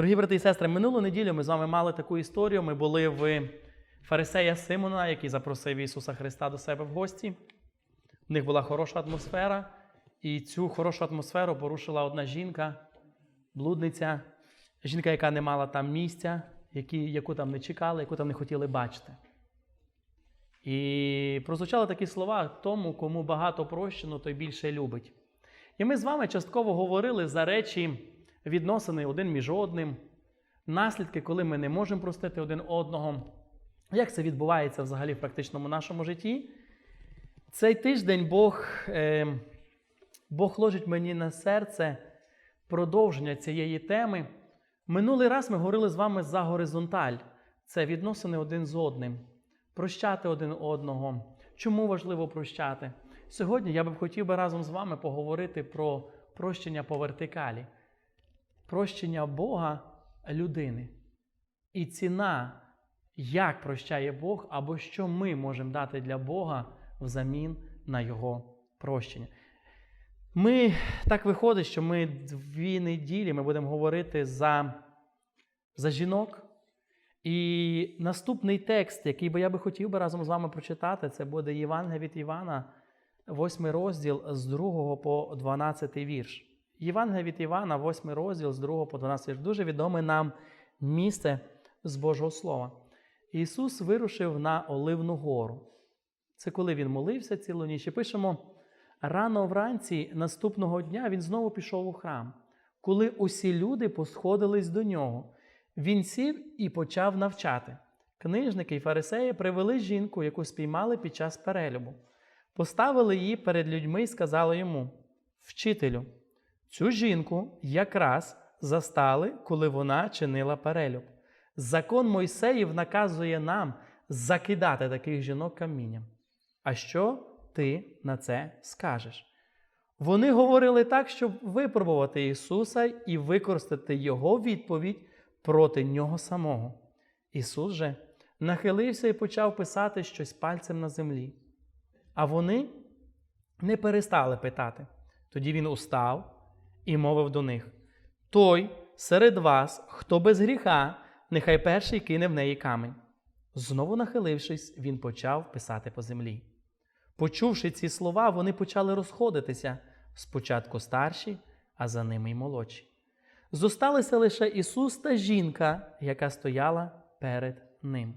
Дорогі брати і сестри, минулу неділю ми з вами мали таку історію. Ми були в фарисея Симона, який запросив Ісуса Христа до себе в гості. В них була хороша атмосфера, і цю хорошу атмосферу порушила одна жінка, блудниця, жінка, яка не мала там місця, які, яку там не чекали, яку там не хотіли бачити. І прозвучали такі слова: тому, кому багато прощено, той більше любить. І ми з вами частково говорили за речі відносини один між одним, наслідки, коли ми не можемо простити один одного. Як це відбувається взагалі в практичному нашому житті? Цей тиждень Бог, е, Бог ложить мені на серце продовження цієї теми. Минулий раз ми говорили з вами за горизонталь. Це відносини один з одним, прощати один одного. Чому важливо прощати? Сьогодні я би хотів би разом з вами поговорити про прощення по вертикалі, прощення Бога людини. І ціна, як прощає Бог, або що ми можемо дати для Бога взамін на Його прощення. Ми так виходить, що ми дві неділі ми будемо говорити за, за жінок. І наступний текст, який би я би хотів би разом з вами прочитати, це буде Євангелія від Івана, 8 розділ з 2 по 12 вірш. Євангелія від Івана, 8 розділ з 2 по 12 вірш. Дуже відоме нам місце з Божого Слова. Ісус вирушив на Оливну гору. Це коли він молився цілу ніч. І пишемо, рано вранці наступного дня він знову пішов у храм, коли усі люди посходились до нього. Він сів і почав навчати. Книжники й фарисеї привели жінку, яку спіймали під час перелюбу. Поставили її перед людьми і сказали йому: Вчителю, цю жінку якраз застали, коли вона чинила перелюб. Закон Мойсеїв наказує нам закидати таких жінок камінням. А що ти на це скажеш? Вони говорили так, щоб випробувати Ісуса і використати Його відповідь проти Нього самого. Ісус же нахилився і почав писати щось пальцем на землі. А вони не перестали питати. Тоді він устав і мовив до них: Той серед вас, хто без гріха, нехай перший кине в неї камінь. Знову нахилившись, він почав писати по землі. Почувши ці слова, вони почали розходитися спочатку старші, а за ними й молодші. Зосталися лише Ісус та жінка, яка стояла перед Ним.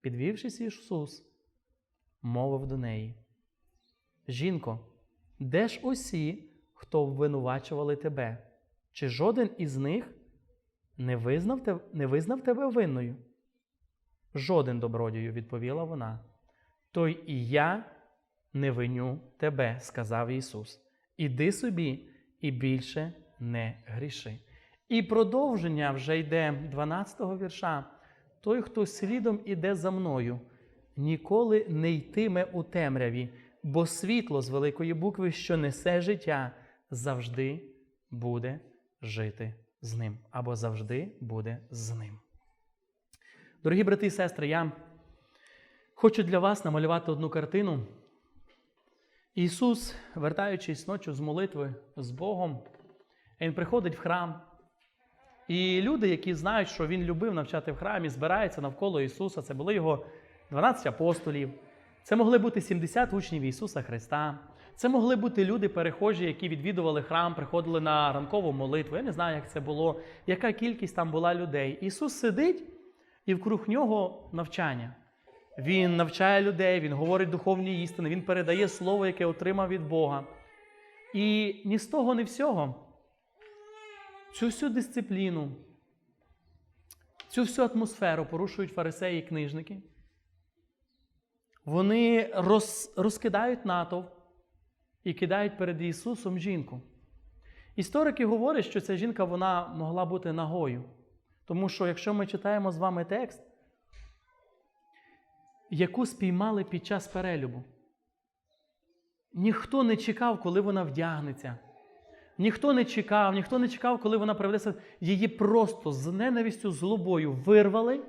Підвівшись Ісус, мовив до неї: Жінко, де ж усі, хто обвинувачували тебе? Чи жоден із них не визнав, те- не визнав тебе винною? Жоден добродію, відповіла вона. Той і я не виню тебе, сказав Ісус. Іди собі і більше не гріши. І продовження вже йде 12-го вірша. Той, хто слідом іде за мною, ніколи не йтиме у темряві, бо світло з великої букви, що несе життя, завжди буде жити з ним, або завжди буде з ним. Дорогі брати і сестри, я хочу для вас намалювати одну картину. Ісус, вертаючись ночі з молитви з Богом, Він приходить в храм. І люди, які знають, що Він любив навчати в храмі, збираються навколо Ісуса. Це були його 12 апостолів. Це могли бути 70 учнів Ісуса Христа. Це могли бути люди перехожі, які відвідували храм, приходили на ранкову молитву. Я не знаю, як це було, яка кількість там була людей. Ісус сидить і вкруг нього навчання. Він навчає людей, він говорить духовні істини, він передає слово, яке отримав від Бога. І ні з того, ні всього. Цю всю дисципліну, цю всю атмосферу порушують фарисеї і книжники. Вони роз, розкидають натовп і кидають перед Ісусом жінку. Історики говорять, що ця жінка вона могла бути нагою. Тому що, якщо ми читаємо з вами текст, яку спіймали під час перелюбу, ніхто не чекав, коли вона вдягнеться. Ніхто не чекав, ніхто не чекав, коли вона приведеться. Її просто з ненавистю, злобою вирвали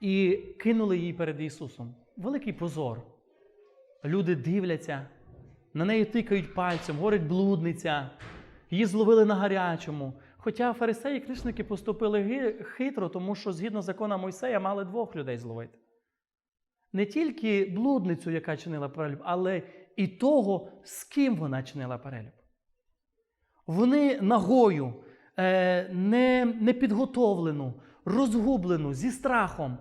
і кинули її перед Ісусом. Великий позор. Люди дивляться, на неї тикають пальцем, говорять блудниця, її зловили на гарячому. Хоча фарисеї і книжники поступили хитро, тому що згідно закона Мойсея мали двох людей зловити. Не тільки блудницю, яка чинила перелюб, але і того, з ким вона чинила перелюб. Вони нагою, е, не, непідготовлену, розгублену, зі страхом,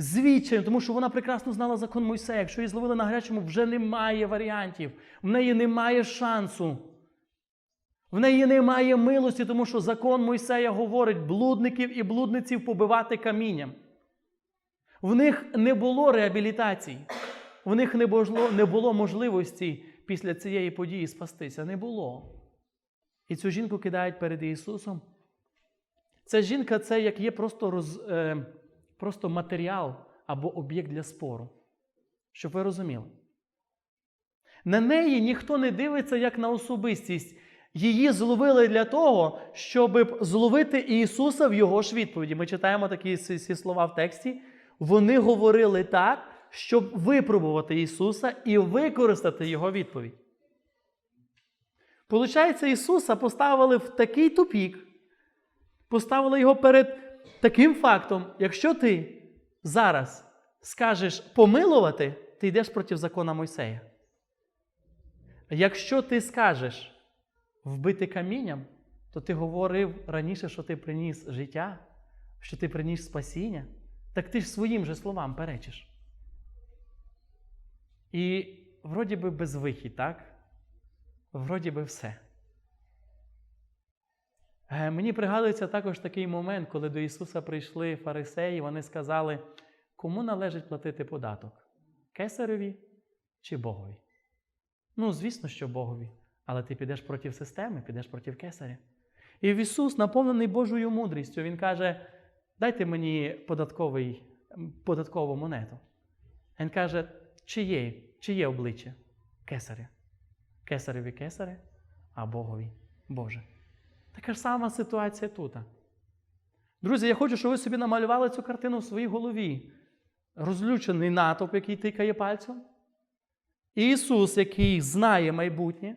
з відчаєм, тому що вона прекрасно знала закон Мойсея. Якщо її зловили на гарячому, вже немає варіантів, в неї немає шансу. В неї немає милості, тому що закон Мойсея говорить блудників і блудниців побивати камінням. В них не було реабілітації, в них не було, не було можливості після цієї події спастися. Не було. І цю жінку кидають перед Ісусом. Ця жінка це як є просто, роз, е, просто матеріал або об'єкт для спору. Щоб ви розуміли. На неї ніхто не дивиться як на особистість. Її зловили для того, щоб зловити Ісуса в Його ж відповіді. Ми читаємо такі ці, слова в тексті. Вони говорили так, щоб випробувати Ісуса і використати Його відповідь. Получається, Ісуса поставили в такий тупік, поставили його перед таким фактом: якщо ти зараз скажеш помилувати, ти йдеш проти закона Мойсея. Якщо ти скажеш вбити камінням, то ти говорив раніше, що ти приніс життя, що ти приніс спасіння, так ти ж своїм же словам перечиш. І вроді би безвихідь, так? Вроді би все. Е, Мені пригадується також такий момент, коли до Ісуса прийшли фарисеї, вони сказали, кому належить платити податок? Кесареві чи Богові? Ну, звісно, що Богові, але ти підеш проти системи, підеш проти кесаря. І Ісус, наповнений Божою мудрістю, Він каже: дайте мені податковий, податкову монету. Він каже, чиє, чиє обличчя? Кесаря. Кесареві кесаре, а Богові Боже. Така ж сама ситуація тут. Друзі, я хочу, щоб ви собі намалювали цю картину в своїй голові. Розлючений натовп, який тикає пальцем. Ісус, який знає майбутнє.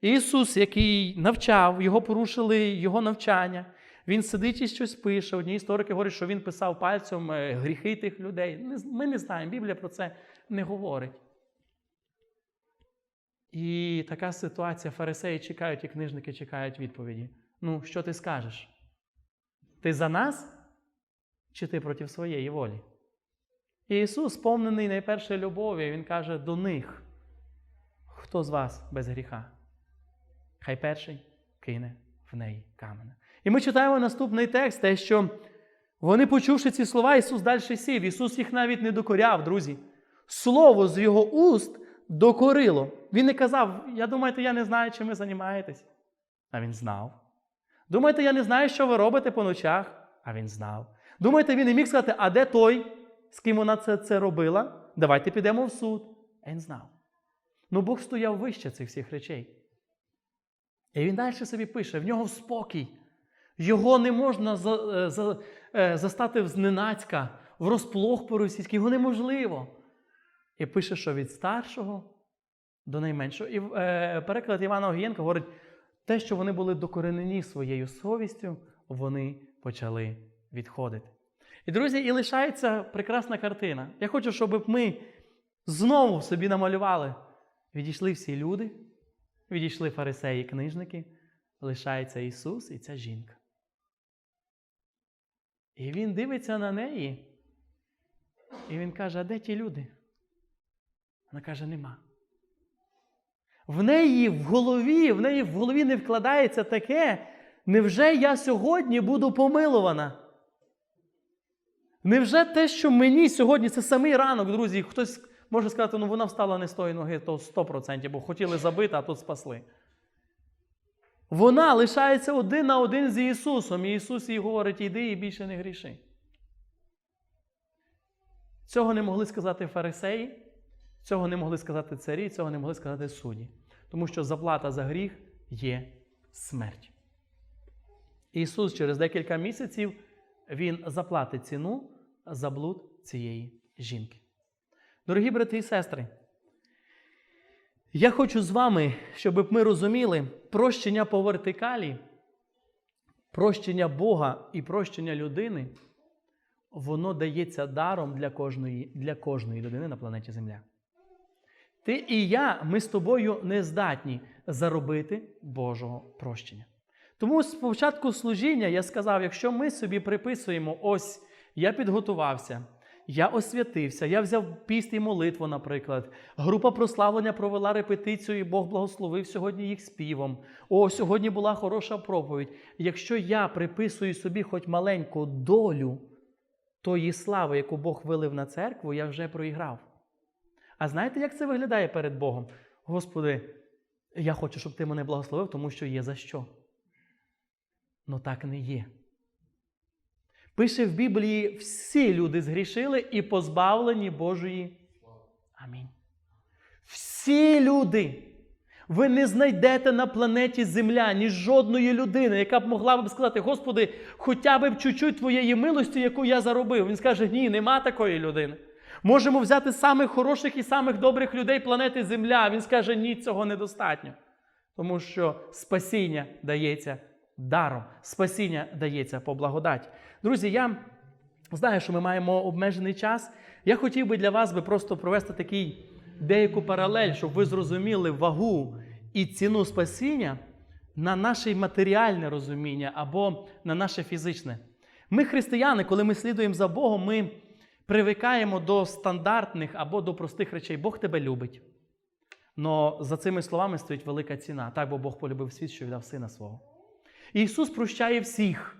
Ісус, який навчав, його порушили його навчання. Він сидить і щось пише. Одні історики говорять, що він писав пальцем е, гріхи тих людей. Ми не знаємо, Біблія про це не говорить. І така ситуація, фарисеї чекають, і книжники чекають відповіді. Ну, що ти скажеш? Ти за нас чи ти проти своєї волі? І Ісус, сповнений найперше любові, Він каже до них: хто з вас без гріха? Хай перший кине в неї каменя. І ми читаємо наступний текст, те, що вони, почувши ці слова, Ісус далі сів. Ісус їх навіть не докоряв, друзі. Слово з його уст докорило. Він не казав, я думаєте, я не знаю, чим ви займаєтесь. А він знав. Думаєте, я не знаю, що ви робите по ночах? А він знав. Думаєте, він не міг сказати, а де той, з ким вона це, це робила? Давайте підемо в суд. А він знав. Ну Бог стояв вище цих всіх речей. І він далі собі пише: в нього спокій. Його не можна за, е, за, е, застати зненацька, в розплох по-російськи, його неможливо. І пише, що від старшого до найменшого. І е, переклад Івана Огієнка говорить, те, що вони були докоренені своєю совістю, вони почали відходити. І, друзі, і лишається прекрасна картина. Я хочу, щоб ми знову собі намалювали. Відійшли всі люди, відійшли фарисеї книжники, лишається Ісус і ця жінка. І він дивиться на неї, і він каже: а де ті люди? Вона каже, нема. В неї в голові, в неї в голові не вкладається таке, невже я сьогодні буду помилована? Невже те, що мені сьогодні, це самий ранок, друзі, хтось може сказати, ну вона встала не з тої ноги, то 100%, бо хотіли забити, а тут спасли. Вона лишається один на один з Ісусом, і Ісус їй говорить, іди і більше не гріши. Цього не могли сказати фарисеї, цього не могли сказати царі, цього не могли сказати судді. Тому що заплата за гріх є смерть. Ісус через декілька місяців Він заплатить ціну за блуд цієї жінки. Дорогі брати і сестри, я хочу з вами, щоб ми розуміли, прощення по вертикалі прощення Бога і прощення людини, воно дається даром для кожної, для кожної людини на планеті Земля. Ти і я, ми з тобою не здатні заробити Божого прощення. Тому з початку служіння я сказав: якщо ми собі приписуємо, ось я підготувався, я освятився, я взяв піст і молитву, наприклад. Група прославлення провела репетицію, і Бог благословив сьогодні їх співом. О, сьогодні була хороша проповідь. Якщо я приписую собі хоч маленьку долю тої слави, яку Бог вилив на церкву, я вже проіграв. А знаєте, як це виглядає перед Богом? Господи, я хочу, щоб ти мене благословив, тому що є за що. Ну так не є. Пише в Біблії: всі люди згрішили і позбавлені Божої. Амінь. Всі люди. Ви не знайдете на планеті Земля ні жодної людини, яка б могла б сказати: Господи, хоча б чуть-чуть твоєї милості, яку я заробив. Він скаже: ні, нема такої людини. Можемо взяти самих хороших і самих добрих людей планети Земля. Він скаже, ні, цього недостатньо. Тому що спасіння дається даром, спасіння дається по благодаті. Друзі, я знаю, що ми маємо обмежений час. Я хотів би для вас би просто провести такий деяку паралель, щоб ви зрозуміли вагу і ціну спасіння на наше матеріальне розуміння або на наше фізичне. Ми, християни, коли ми слідуємо за Богом, ми привикаємо до стандартних або до простих речей. Бог тебе любить. Но за цими словами стоїть велика ціна. Так, бо Бог полюбив світ, що віддав сина свого. Ісус прощає всіх.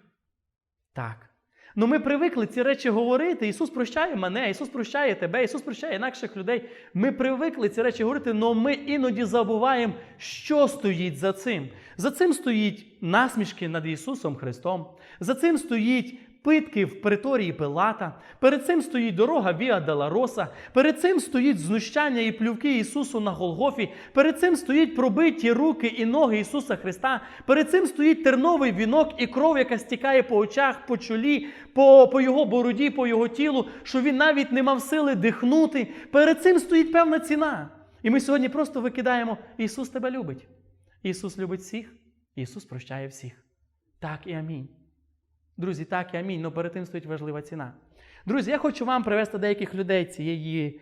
Так. Ну ми привикли ці речі говорити. Ісус прощає мене, Ісус прощає тебе, Ісус прощає інакших людей. Ми привикли ці речі говорити, але ми іноді забуваємо, що стоїть за цим. За цим стоїть насмішки над Ісусом Христом. За цим стоїть питки в приторії Пилата. Перед цим стоїть дорога Віа Делароса. Перед цим стоїть знущання і плювки Ісусу на Голгофі. Перед цим стоїть пробиті руки і ноги Ісуса Христа. Перед цим стоїть терновий вінок і кров, яка стікає по очах, по чолі, по, по його бороді, по його тілу, що він навіть не мав сили дихнути. Перед цим стоїть певна ціна. І ми сьогодні просто викидаємо: Ісус тебе любить. Ісус любить всіх, Ісус прощає всіх. Так і амінь. Друзі, так і амінь. але перед тим стоїть важлива ціна. Друзі, я хочу вам привести деяких людей цієї,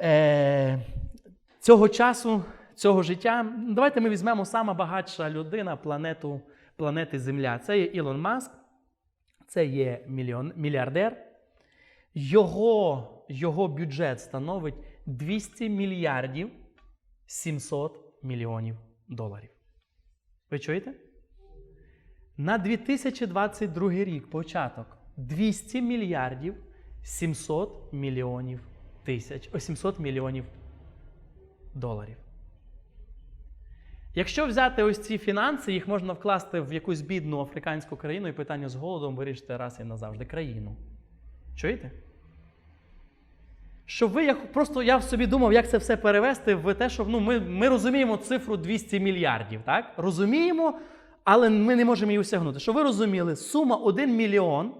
е, цього часу, цього життя. Давайте ми візьмемо сама багатша людина планету, планети Земля. Це є Ілон Маск, це є мільйон, мільярдер. Його, його бюджет становить 200 мільярдів 700 мільйонів доларів. Ви чуєте? На 2022 рік початок 200 мільярдів 700 мільйонів тисяч, о, 700 мільйонів доларів. Якщо взяти ось ці фінанси, їх можна вкласти в якусь бідну африканську країну і питання з голодом вирішити раз і назавжди країну. Чуєте? Щоб ви як просто я собі думав, як це все перевести в те, що ну, ми, ми розуміємо цифру 200 мільярдів. так? Розуміємо, але ми не можемо її осягнути. Щоб ви розуміли, сума 1 мільйон.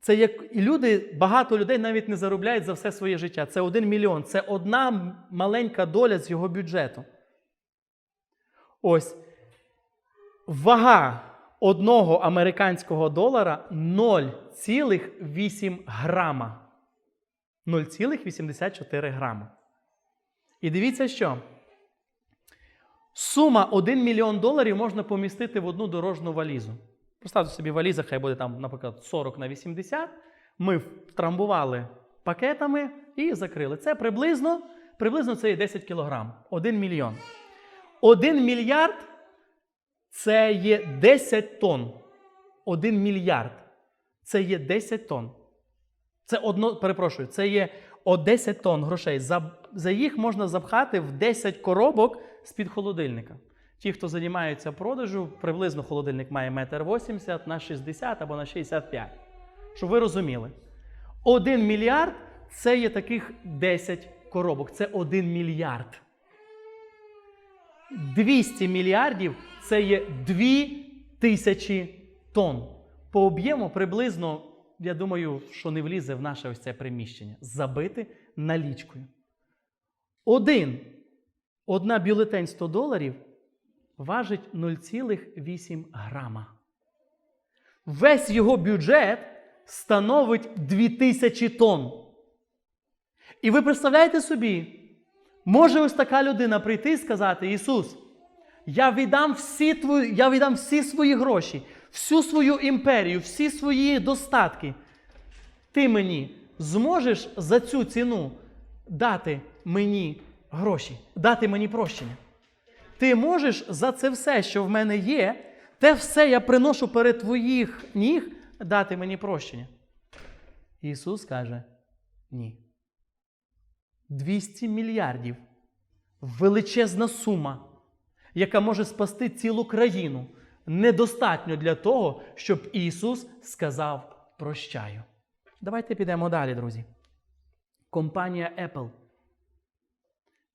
Це як і люди, багато людей навіть не заробляють за все своє життя. Це 1 мільйон. Це одна маленька доля з його бюджету. Ось вага одного американського долара 0,8 грама. 0,84 грама. І дивіться, що сума 1 мільйон доларів можна помістити в одну дорожну валізу. Поставте собі валіза, хай буде там, наприклад, 40 на 80. Ми втрамбували пакетами і закрили. Це приблизно приблизно це є 10 кілограм. 1 мільйон. 1 мільярд це є 10 тонн. 1 мільярд це є 10 тонн. Це одно, перепрошую, це є о 10 тонн грошей. За, за їх можна запхати в 10 коробок з-під холодильника. Ті, хто займається продажу, приблизно холодильник має 1,80 м на 60 або на 65. Щоб ви розуміли. 1 мільярд це є таких 10 коробок. Це 1 мільярд. 200 мільярдів це є 2 тисячі тонн. По об'єму приблизно, я думаю, що не влізе в наше ось це приміщення. Забити налічкою. Один. Одна бюлетень 100 доларів важить 0,8 грама. Весь його бюджет становить 2000 тонн. І ви представляєте собі, може ось така людина прийти і сказати: Ісус, я віддам всі, твої, я віддам всі свої гроші, всю свою імперію, всі свої достатки. Ти мені зможеш за цю ціну дати мені гроші, дати мені прощення. Ти можеш за це все, що в мене є, те все я приношу перед твоїх ніг, дати мені прощення. Ісус каже: ні. 200 мільярдів величезна сума, яка може спасти цілу країну, недостатньо для того, щоб Ісус сказав прощаю. Давайте підемо далі, друзі. Компанія Apple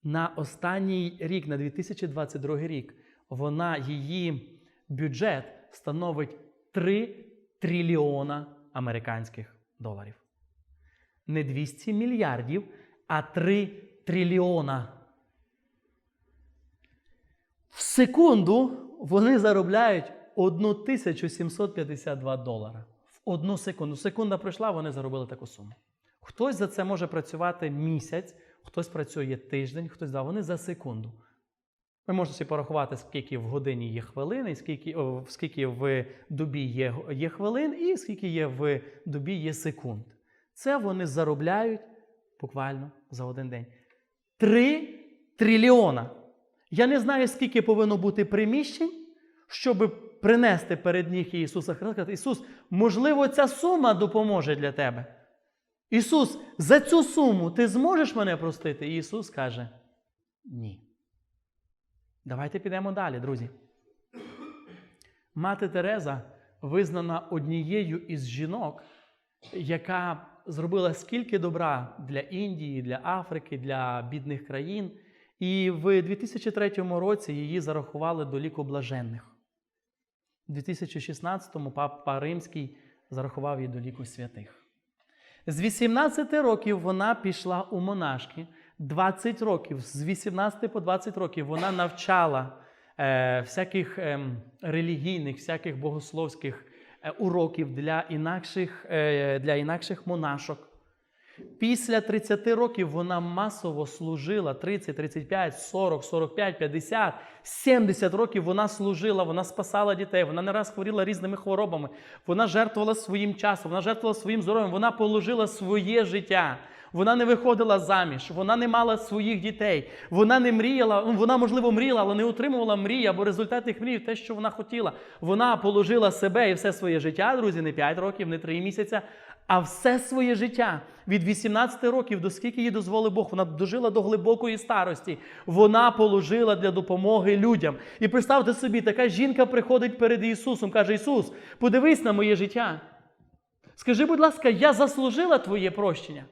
на останній рік, на 2022 рік, вона її бюджет становить 3 трильйона американських доларів. Не 200 мільярдів, а 3 трильйона. В секунду вони заробляють 1752 долара. В одну секунду. Секунда пройшла, вони заробили таку суму. Хтось за це може працювати місяць, хтось працює тиждень, хтось да, вони за секунду. Ви можете собі порахувати, скільки в годині є хвилин, і скільки, скільки в добі є, є хвилин, і скільки є в добі є секунд. Це вони заробляють буквально за один день. Три трильйона. Я не знаю, скільки повинно бути приміщень, щоб принести перед ніг Ісуса Христа. сказати, Ісус, можливо, ця сума допоможе для тебе. Ісус, за цю суму ти зможеш мене простити? І Ісус каже: Ні. Давайте підемо далі, друзі. Мати Тереза визнана однією із жінок, яка зробила скільки добра для Індії, для Африки, для бідних країн. І в 2003 році її зарахували до ліку блаженних. У 2016-му папа Римський зарахував її до ліку святих. З 18 років вона пішла у монашки. 20 років, з 18 по 20 років вона навчала е, всяких е, релігійних, всяких богословських е, уроків для інакших, е, для інакших монашок. Після 30 років вона масово служила 30, 35, 40, 45, 50, 70 років вона служила, вона спасала дітей, вона не раз хворіла різними хворобами, вона жертвувала своїм часом, вона жертвувала своїм здоров'ям, вона положила своє життя. Вона не виходила заміж, вона не мала своїх дітей, вона не мріяла, ну, вона, можливо, мріяла, але не отримувала мрії, або результат тих мрій, те, що вона хотіла. Вона положила себе і все своє життя, друзі, не 5 років, не 3 місяця, а все своє життя від 18 років, до скільки їй дозволив Бог, вона дожила до глибокої старості. Вона положила для допомоги людям. І представте собі, така жінка приходить перед Ісусом, каже: Ісус, подивись на моє життя. Скажи, будь ласка, я заслужила Твоє прощення.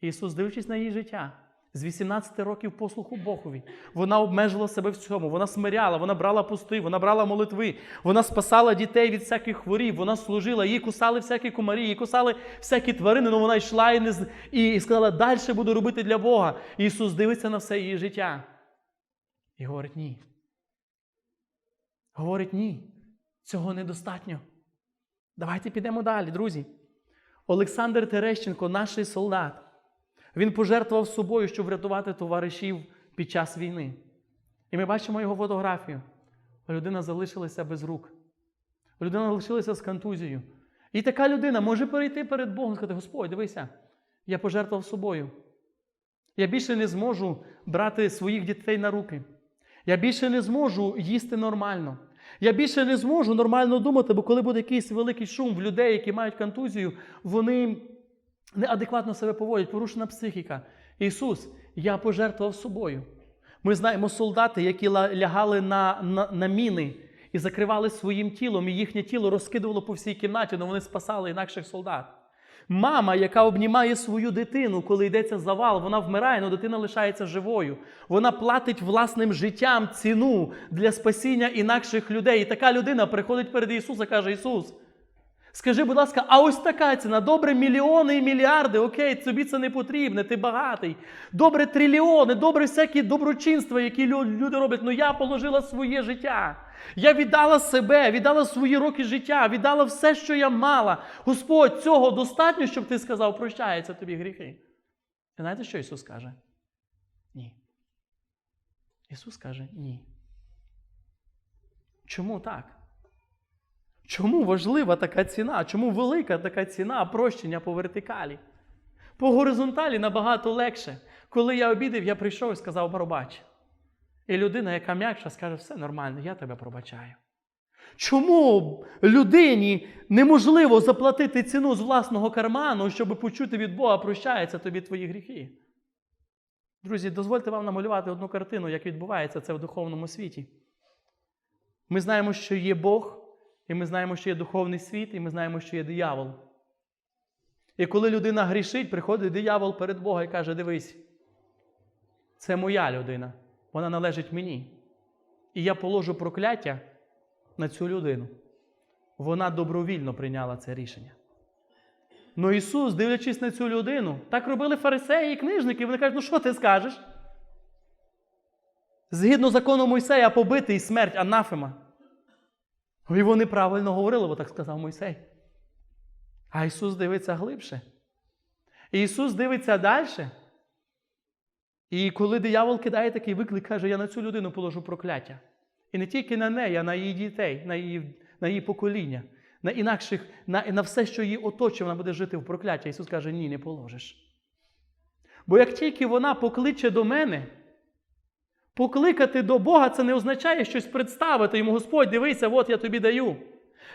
Ісус, дивлячись на її життя, з 18 років послуху Богові, вона обмежила себе в цьому, вона смиряла, вона брала пусти, вона брала молитви, вона спасала дітей від всяких хворів, вона служила, її кусали всякі комарі, її кусали всякі тварини, але вона йшла і, не, і сказала, далі буду робити для Бога. Ісус дивиться на все її життя. І говорить, ні. Говорить, ні. Цього недостатньо. Давайте підемо далі, друзі. Олександр Терещенко, наш солдат. Він пожертвував собою, щоб врятувати товаришів під час війни. І ми бачимо його фотографію. Людина залишилася без рук. Людина залишилася з контузією. І така людина може перейти перед Богом і сказати: Господь, дивися, я пожертвував собою. Я більше не зможу брати своїх дітей на руки. Я більше не зможу їсти нормально. Я більше не зможу нормально думати, бо коли буде якийсь великий шум в людей, які мають контузію, вони неадекватно себе поводять, порушена психіка. Ісус, я пожертвував собою. Ми знаємо солдати, які лягали на, на, на міни і закривали своїм тілом, і їхнє тіло розкидувало по всій кімнаті, але вони спасали інакших солдат. Мама, яка обнімає свою дитину, коли йдеться завал, вона вмирає, але дитина лишається живою. Вона платить власним життям ціну для спасіння інакших людей. І така людина приходить перед Ісуса каже: Ісус, Скажи, будь ласка, а ось така ціна. Добре, мільйони і мільярди. Окей, тобі це не потрібне, ти багатий. Добре, трильйони, добре всякі доброчинства, які люди роблять. Ну я положила своє життя. Я віддала себе, віддала свої роки життя, віддала все, що я мала. Господь, цього достатньо, щоб ти сказав, прощаються тобі гріхи. І знаєте, що Ісус каже? Ні. Ісус каже ні. Чому так? Чому важлива така ціна? Чому велика така ціна прощення по вертикалі? По горизонталі набагато легше. Коли я обідав, я прийшов і сказав пробач. І людина, яка м'якша, скаже, все нормально, я тебе пробачаю. Чому людині неможливо заплатити ціну з власного карману, щоб почути від Бога, прощаються тобі твої гріхи? Друзі, дозвольте вам намалювати одну картину, як відбувається це в духовному світі. Ми знаємо, що є Бог, і ми знаємо, що є духовний світ, і ми знаємо, що є диявол. І коли людина грішить, приходить диявол перед Бога і каже: Дивись, це моя людина, вона належить мені. І я положу прокляття на цю людину. Вона добровільно прийняла це рішення. Ну Ісус, дивлячись на цю людину, так робили фарисеї і книжники. Вони кажуть, ну що ти скажеш? Згідно закону Мойсея, побитий смерть анафема. І вони правильно говорили, бо так сказав Мойсей. А Ісус дивиться глибше. І Ісус дивиться далі. І коли диявол кидає такий виклик, каже, я на цю людину положу прокляття. І не тільки на неї, а на її дітей, на її, на її покоління, на інакших, на, на все, що її оточує, вона буде жити в прокляття. Ісус каже, ні, не положиш. Бо як тільки вона покличе до мене, покликати до Бога це не означає щось представити йому, Господь, дивися, от я тобі даю.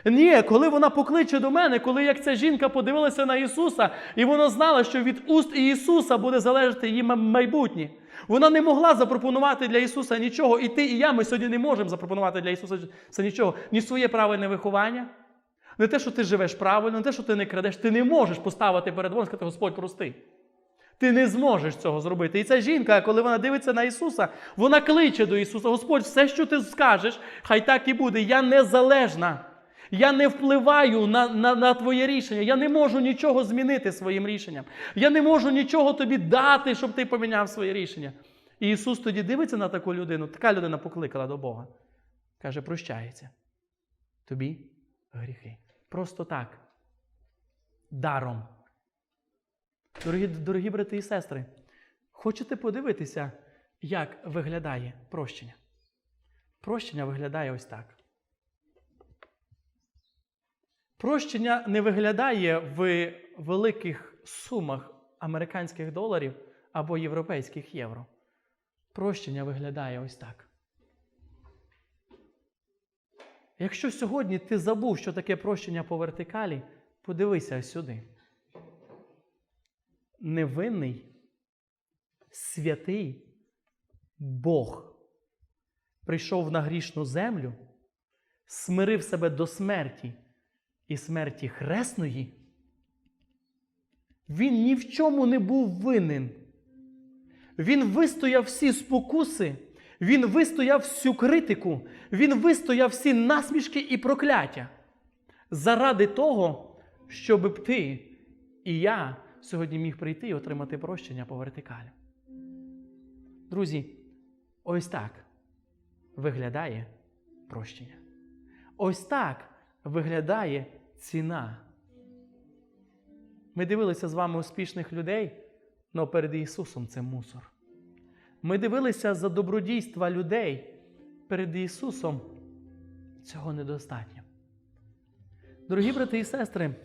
Ні, коли вона покличе до мене, коли як ця жінка подивилася на Ісуса, і вона знала, що від уст Ісуса буде залежати її майбутнє. Вона не могла запропонувати для Ісуса нічого. І ти, і я, ми сьогодні не можемо запропонувати для Ісуса нічого. Ні своє правильне виховання, не те, що ти живеш правильно, не те, що ти не крадеш. Ти не можеш поставити перед Богом і сказати, Господь, прости. Ти не зможеш цього зробити. І ця жінка, коли вона дивиться на Ісуса, вона кличе до Ісуса: Господь, все, що ти скажеш, хай так і буде. Я незалежна. Я не впливаю на, на, на твоє рішення. Я не можу нічого змінити своїм рішенням. Я не можу нічого тобі дати, щоб ти поміняв своє рішення. І Ісус тоді дивиться на таку людину. Така людина покликала до Бога. Каже, прощається. Тобі гріхи. Просто так. Даром. Дорогі, дорогі брати і сестри, хочете подивитися, як виглядає прощення? Прощення виглядає ось так. Прощення не виглядає в великих сумах американських доларів або європейських євро. Прощення виглядає ось так. Якщо сьогодні ти забув, що таке прощення по вертикалі, подивися сюди. Невинний, святий Бог прийшов на грішну землю, смирив себе до смерті і смерті хресної, він ні в чому не був винен. Він вистояв всі спокуси, він вистояв всю критику, він вистояв всі насмішки і прокляття заради того, щоб ти і я сьогодні міг прийти і отримати прощення по вертикалі. Друзі, ось так виглядає прощення. Ось так виглядає ціна. Ми дивилися з вами успішних людей, але перед Ісусом це мусор. Ми дивилися за добродійства людей перед Ісусом. Цього недостатньо. Дорогі брати і сестри,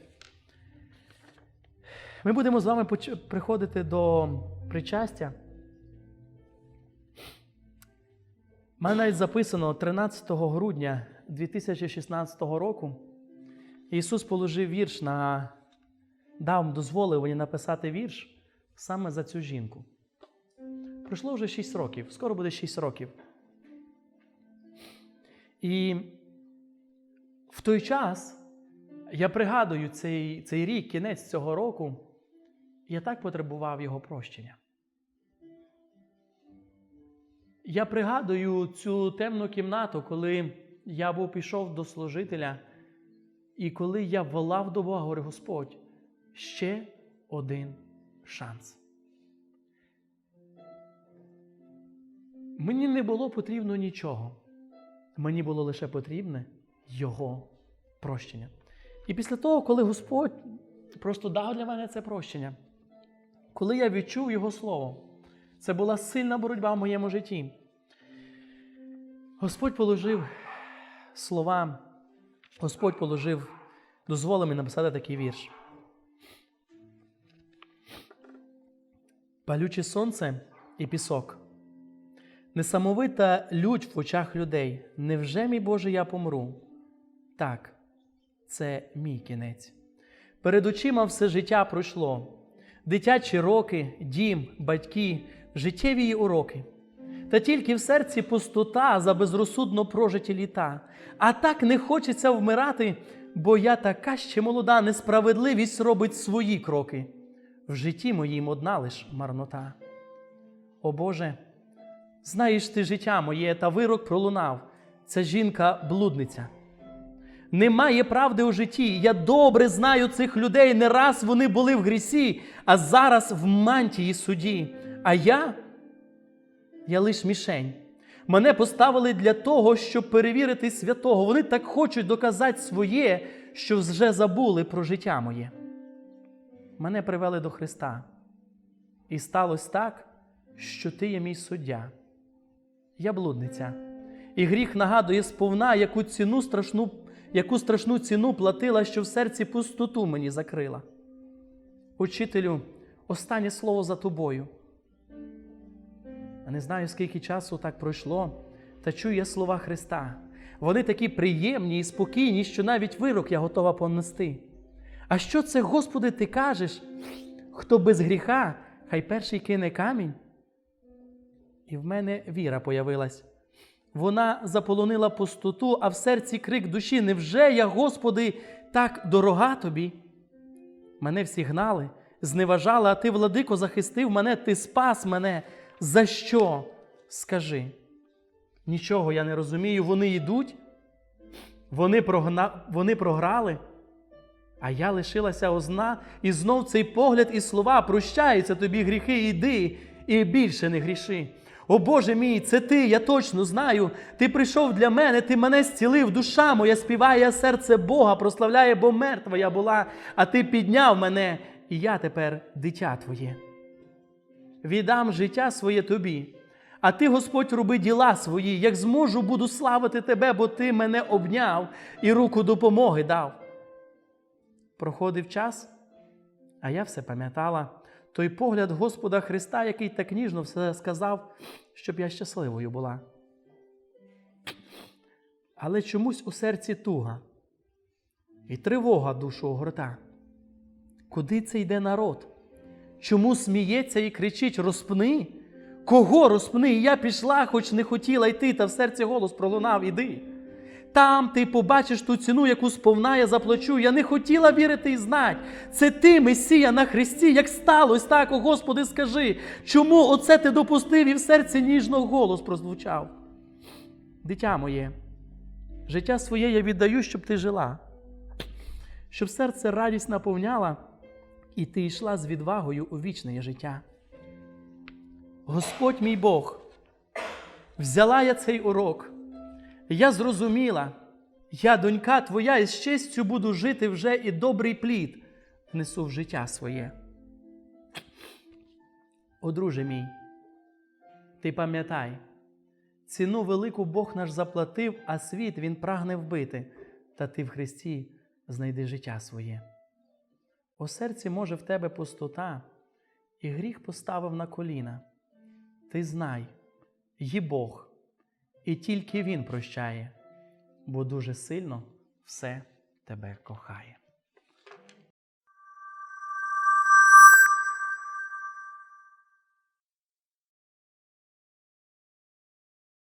ми будемо з вами приходити до причастя. У мене навіть записано 13 грудня 2016 року. Ісус положив вірш на дав дозволив мені написати вірш саме за цю жінку. Пройшло вже 6 років, скоро буде 6 років. І в той час я пригадую цей, цей рік, кінець цього року, я так потребував його прощення. Я пригадую цю темну кімнату, коли я був пішов до служителя І коли я волав до Бога, говорю, Господь, ще один шанс. Мені не було потрібно нічого. Мені було лише потрібне Його прощення. І після того, коли Господь просто дав для мене це прощення, коли я відчув Його Слово, це була сильна боротьба в моєму житті. Господь положив слова, Господь положив, дозволив мені написати такий вірш. Палюче сонце і пісок. Несамовита лють в очах людей. Невже, мій Боже, я помру? Так, це мій кінець. Перед очима все життя пройшло. Дитячі роки, дім, батьки, життєві уроки. Та тільки в серці пустота за безрозсудно прожиті літа. А так не хочеться вмирати, бо я така ще молода, несправедливість робить свої кроки. В житті моїм одна лиш марнота. О Боже, знаєш ти життя моє, та вирок пролунав. Ця жінка блудниця. Немає правди у житті. Я добре знаю цих людей. Не раз вони були в грісі, а зараз в мантії суді. А я, я лиш мішень. Мене поставили для того, щоб перевірити святого. Вони так хочуть доказати своє, що вже забули про життя моє. Мене привели до Христа. І сталося так, що ти є мій суддя. Я блудниця. І гріх нагадує сповна, яку ціну страшну, яку страшну ціну платила, що в серці пустоту мені закрила. Учителю, останнє слово за тобою. Я не знаю, скільки часу так пройшло, та чую я слова Христа. Вони такі приємні і спокійні, що навіть вирок я готова понести. А що це, Господи, ти кажеш? Хто без гріха, хай перший кине камінь? І в мене віра появилась. Вона заполонила пустоту, а в серці крик душі: Невже я, Господи, так дорога тобі? Мене всі гнали, зневажали, а ти, владико, захистив мене, ти спас мене. За що? Скажи. Нічого я не розумію. Вони йдуть, вони, прогна... вони програли, а я лишилася озна, і знов цей погляд і слова прощаються тобі гріхи, іди і більше не гріши. О Боже мій, це ти, я точно знаю. Ти прийшов для мене, ти мене зцілив, душа моя співає, серце Бога прославляє, бо мертва я була, а ти підняв мене, і я тепер дитя твоє. Віддам життя своє тобі, а ти, Господь, роби діла свої, як зможу, буду славити тебе, бо ти мене обняв і руку допомоги дав. Проходив час, а я все пам'ятала той погляд Господа Христа, який так ніжно все сказав, щоб я щасливою була. Але чомусь у серці туга і тривога душу огорта. Куди це йде народ? Чому сміється і кричить: розпни? Кого розпни? Я пішла, хоч не хотіла йти, та в серці голос пролунав іди. Там ти побачиш ту ціну, яку сповна я заплачу. Я не хотіла вірити і знать. Це ти, Месія, на Христі, як сталося так, о Господи, скажи, чому оце ти допустив і в серці ніжно голос прозвучав? Дитя моє, життя своє я віддаю, щоб ти жила, щоб серце радість наповняла, і ти йшла з відвагою у вічне життя. Господь мій Бог, взяла я цей урок. Я зрозуміла, я, донька твоя, і з честю буду жити вже і добрий плід внесу в життя своє. О, друже мій, ти пам'ятай, ціну велику Бог наш заплатив, а світ Він прагне вбити, та ти в Христі знайди життя своє. У серці, може, в тебе пустота, і гріх поставив на коліна. Ти знай, є Бог. І тільки Він прощає, бо дуже сильно все тебе кохає.